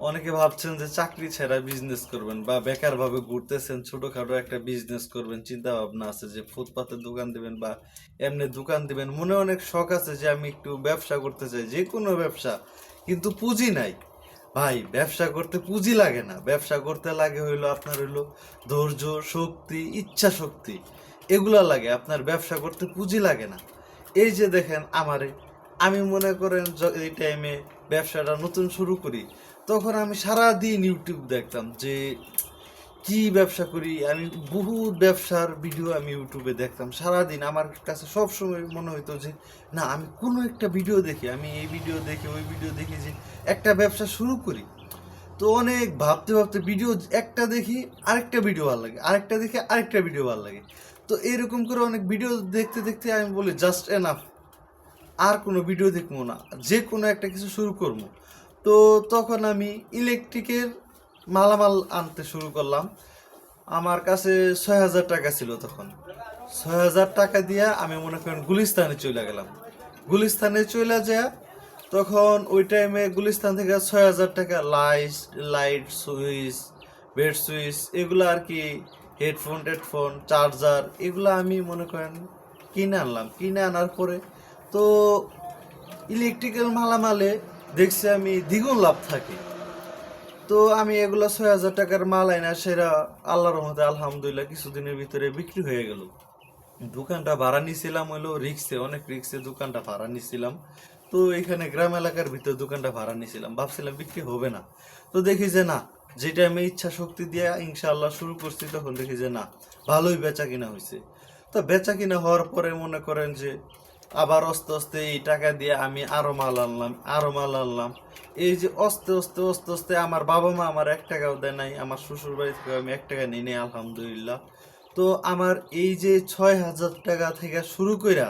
অনেকে ভাবছেন যে চাকরি ছাড়া বিজনেস করবেন বা বেকার ভাবে ঘুরতেছেন, ছোটখাটো একটা বিজনেস করবেন চিন্তা ভাবনা আছে যে ফুটপাতের দোকান দিবেন বা এমনি দোকান দিবেন। মনে অনেক শখ আছে যে আমি একটু ব্যবসা করতে চাই, যে কোনো ব্যবসা, কিন্তু পুঁজি নাই। ভাই, ব্যবসা করতে পুঁজি লাগে না। ব্যবসা করতে লাগে হইল আপনার হইল ধৈর্য, শক্তি, ইচ্ছা শক্তি। এগুলা লাগে, আপনার ব্যবসা করতে পুঁজি লাগে না। এই যে দেখেন আমারে, আমি মনে করেন এই টাইমে ব্যবসাটা নতুন শুরু করি। তখন আমি সারা দিন ইউটিউব দেখতাম যে কি ব্যবসা করি। আমি বহু ব্যবসার ভিডিও আমি ইউটিউবে দেখতাম সারাদিন। আমার কাছে সব সময় মনে হতো যে, না, আমি কোনো একটা ভিডিও দেখি, আমি এই ভিডিও দেখি, ওই ভিডিও দেখি যে একটা ব্যবসা শুরু করি। তো অনেক ভাবতে ভাবতে ভিডিও একটা দেখি, আরেকটা ভিডিও ভালো লাগে, আরেকটা দেখি আরেকটা ভিডিও ভালো লাগে। তো এরকম করে অনেক ভিডিও দেখতে দেখতে আমি বলি জাস্ট এনাফ আর কোনো ভিডিও দেখব না। যে কোনো একটা কিছু শুরু করব। তো তখন আমি ইলেকট্রিকের মালামাল আনতে শুরু করলাম। আমার কাছে ছয় হাজার টাকা ছিল তখন। ছয় হাজার টাকা দিয়ে আমি মনে করেন গুলিস্তানে চলে গেলাম। গুলিস্তানে চলে যায় তখন ওই টাইমে গুলিস্তান থেকে ছয় হাজার টাকা light light switch bed switch এগুলো আর কি হেডফোন টেডফোন চার্জার এগুলো আমি মনে করেন কিনে আনলাম। কিনে আনার পরে তো ইলেকট্রিক্যাল মালামালে দেখছি আমি দ্বিগুণ লাভ থাকে। তো আমি এগুলো ছয় হাজার টাকার মাল আইনা সেরা আল্লাহর রহমতে আলহামদুলিল্লাহ কিছুদিনের ভিতরে বিক্রি হয়ে গেল। দোকানটা ভাড়া নিছিলাম হলো রিক্সে, অনেক রিক্সে দোকানটা ভাড়া নিছিলাম। তো এখানে গ্রাম এলাকার ভিতর দোকানটা ভাড়া নিছিলাম। ভাবছিলাম বিক্রি হবে না। তো দেখি যে না, যেটা আমি ইচ্ছা শক্তি দিয়ে ইনশাআল্লাহ শুরু করছি, তখন দেখি যে না, ভালোই বেচা কিনা হয়েছে তো বেচা কিনা হওয়ার পরে মনে করেন যে আবার আস্তে আস্তে এই টাকা দিয়ে আমি আরও মাল আনলাম, আরও মাল আনলাম। এই যে আস্তে আস্তে আস্তে আস্তে আমার বাবা মা আমার এক টাকাও দেয় নাই, আমার শ্বশুর বাড়ি থেকে আমি এক টাকা নিই নাই, আলহামদুলিল্লাহ। তো আমার এই যে ছয় হাজার টাকা থেকে শুরু কইরা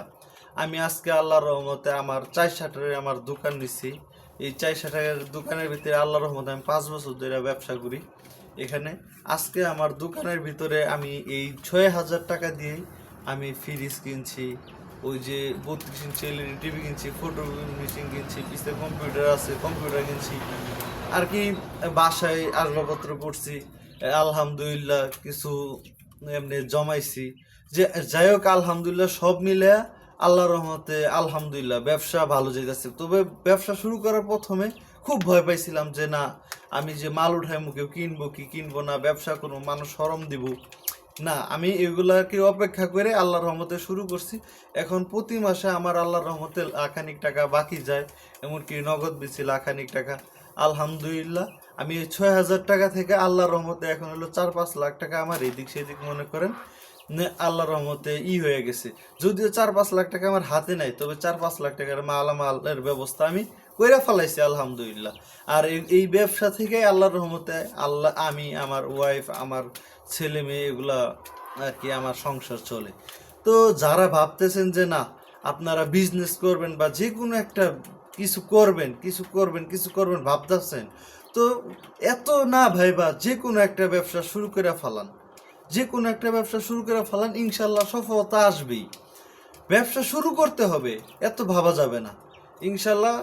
আমি আজকে আল্লাহর রহমতে আমার চার শাটারের আমার দোকান নিছি এই চার শাটারের দোকানের ভিতরে আল্লাহর রহমতে আমি পাঁচ বছর ধরে ব্যবসা করি এখানে। আজকে আমার দোকানের ভিতরে আমি এই ছয় হাজার টাকা দিয়ে আমি ফ্রিজ কিনছি ওই যে বত্রিশ ইঞ্চি এলইডি টিভি কিনছি ফটো মেশিন কিনছি পিছনে কম্পিউটার আছে কম্পিউটার কিনছি। আর কি, বাসায় আসবাবপত্র করছি আলহামদুলিল্লাহ কিছু এমনি জমাইছি। যে, যাই হোক, আলহামদুলিল্লাহ সব মিলে আল্লাহ রহমতে আলহামদুলিল্লাহ ব্যবসা ভালো যেতেছে তবে ব্যবসা শুরু করার প্রথমে খুব ভয় পাইছিলাম যে, না, আমি যে মাল উঠাই মুখে কিনবো কি কিনবো না, ব্যবসা করব, মানুষ সরম দিব। না, আমি এগুলাকে অপেক্ষা করে আল্লাহর রহমতে শুরু করছি। এখন প্রতি মাসে আমার আল্লাহর রহমতে লাখানিক টাকা বাকি যায়, এমনকি নগদ বেশি লাখানিক টাকা। আলহামদুলিল্লাহ, আমি এই ছয় হাজার টাকা থেকে আল্লাহর রহমতে এখন হলো চার পাঁচ লাখ টাকা আমার এদিক সেদিক মনে করেন আল্লাহর রহমতে ই হয়ে গেছে। যদিও চার পাঁচ লাখ টাকা আমার হাতে নাই, তবে চার পাঁচ লাখ টাকার মালামালের ব্যবস্থা আমি কইরা ফেলাইছি, আলহামদুলিল্লাহ। আর এই ব্যবসা থেকে আল্লাহর রহমতে আল্লাহ, আমি, আমার ওয়াইফ আমার ছেলে মেয়ে এগুলা আর কি আমার সংসার চলে। তো যারা ভাবতেছেন যে না, আপনারা বিজনেস করবেন বা যে কোনো একটা কিছু করবেন কিছু করবেন কিছু করবেন ভাবতেছেন, তো এত না ভাইবা যে কোনো একটা ব্যবসা শুরু করে ফেলান। যে কোনো একটা ব্যবসা শুরু করে ফেলান ইনশাল্লাহ সফলতা আসবেই। ব্যবসা শুরু করতে হবে, এত ভাবা যাবে না। ইনশাল্লাহ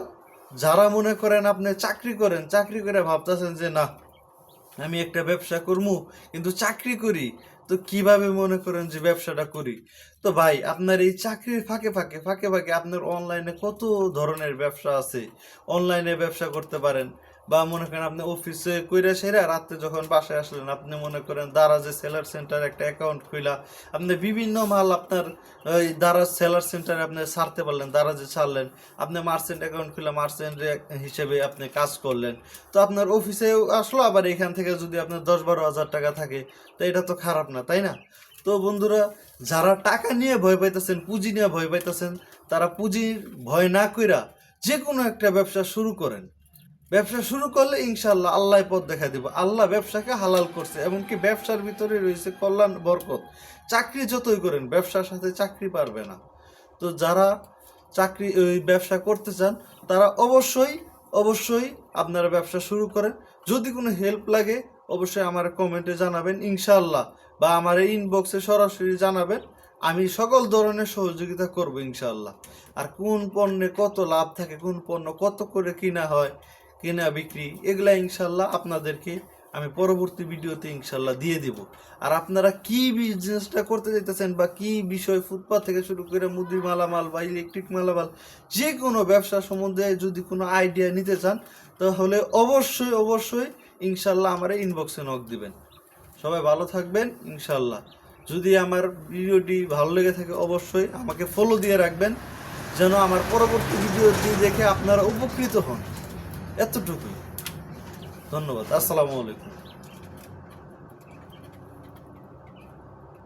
যারা মনে করেন আপনি চাকরি করেন, চাকরি করে ভাবতেছেন যে না আমি একটা ব্যবসা করব কিন্তু চাকরি করি। তো কীভাবে মনে করেন যে ব্যবসাটা করি? তো ভাই, আপনার এই চাকরির ফাঁকে ফাঁকে ফাঁকে ফাঁকে আপনার অনলাইনে কত ধরনের ব্যবসা আছে? অনলাইনে ব্যবসা করতে পারেন। বা মনে করেন আপনি অফিসে কইরা সেরা রাত্রে যখন বাসায় আসলেন, আপনি মনে করেন দারাজে সেলার সেন্টার একটা অ্যাকাউন্ট খুইলা, আপনি বিভিন্ন মাল আপনার ওই দারাজ সেলার সেন্টারে আপনি ছাড়তে পারলেন দারাজে ছাড়লেন, আপনি মার্চেন্ট অ্যাকাউন্ট খুলে মার্চেন্ট হিসেবে আপনি কাজ করলেন। তো আপনার অফিসে আসলো, আবার এখান থেকে যদি আপনার দশ বারো হাজার টাকা থাকে, তো এটা তো খারাপ না, তাই না? তো বন্ধুরা, যারা টাকা নিয়ে ভয় পাইতেছেন, পুঁজি নিয়ে ভয় পাইতেছেন, তারা পুঁজির ভয় না কইরা যে কোনো একটা ব্যবসা শুরু করেন। ব্যবসা শুরু করলে ইনশাল্লাহ আল্লাহ পথ দেখা দিব। আল্লাহ ব্যবসাকে হালাল করছে, এমনকি ব্যবসার ভিতরে রয়েছে কল্যাণ, বরকত। চাকরি যতই করেন, ব্যবসার সাথে চাকরি পারবে না। তো যারা চাকরি ওই ব্যবসা করতে চান, তারা অবশ্যই অবশ্যই আপনারা ব্যবসা শুরু করেন। যদি কোনো হেল্প লাগে, অবশ্যই আমার কমেন্টে জানাবেন ইনশাল্লাহ বা আমার ইনবক্সে সরাসরি জানাবেন। আমি সকল ধরনের সহযোগিতা করব ইনশাল্লাহ আর কোন পণ্যে কত লাভ থাকে, কোন পণ্য কত করে কিনা হয় কেনা, বিক্রি, এগুলা ইনশাল্লাহ আপনাদেরকে আমি পরবর্তী ভিডিওতে ইনশাল্লাহ দিয়ে দিব। আর আপনারা কি বিজনেসটা করতে চাইতেছেন বা কি বিষয় ফুটপাথ থেকে শুরু করে মুদি মালামাল বা ইলেকট্রিক মালামাল যে কোনো ব্যবসা সম্বন্ধে যদি কোনো আইডিয়া নিতে চান, তাহলে অবশ্যই অবশ্যই ইনশাল্লাহ আমার ইনবক্সে নক দিবেন। সবাই ভালো থাকবেন ইনশাল্লাহ। যদি আমার ভিডিওটি ভালো লেগে থাকে, অবশ্যই আমাকে ফলো দিয়ে রাখবেন, যেন আমার পরবর্তী ভিডিওটি দেখে আপনারা উপকৃত হন। এতটুকুই। ধন্যবাদ। আসসালামু আলাইকুম।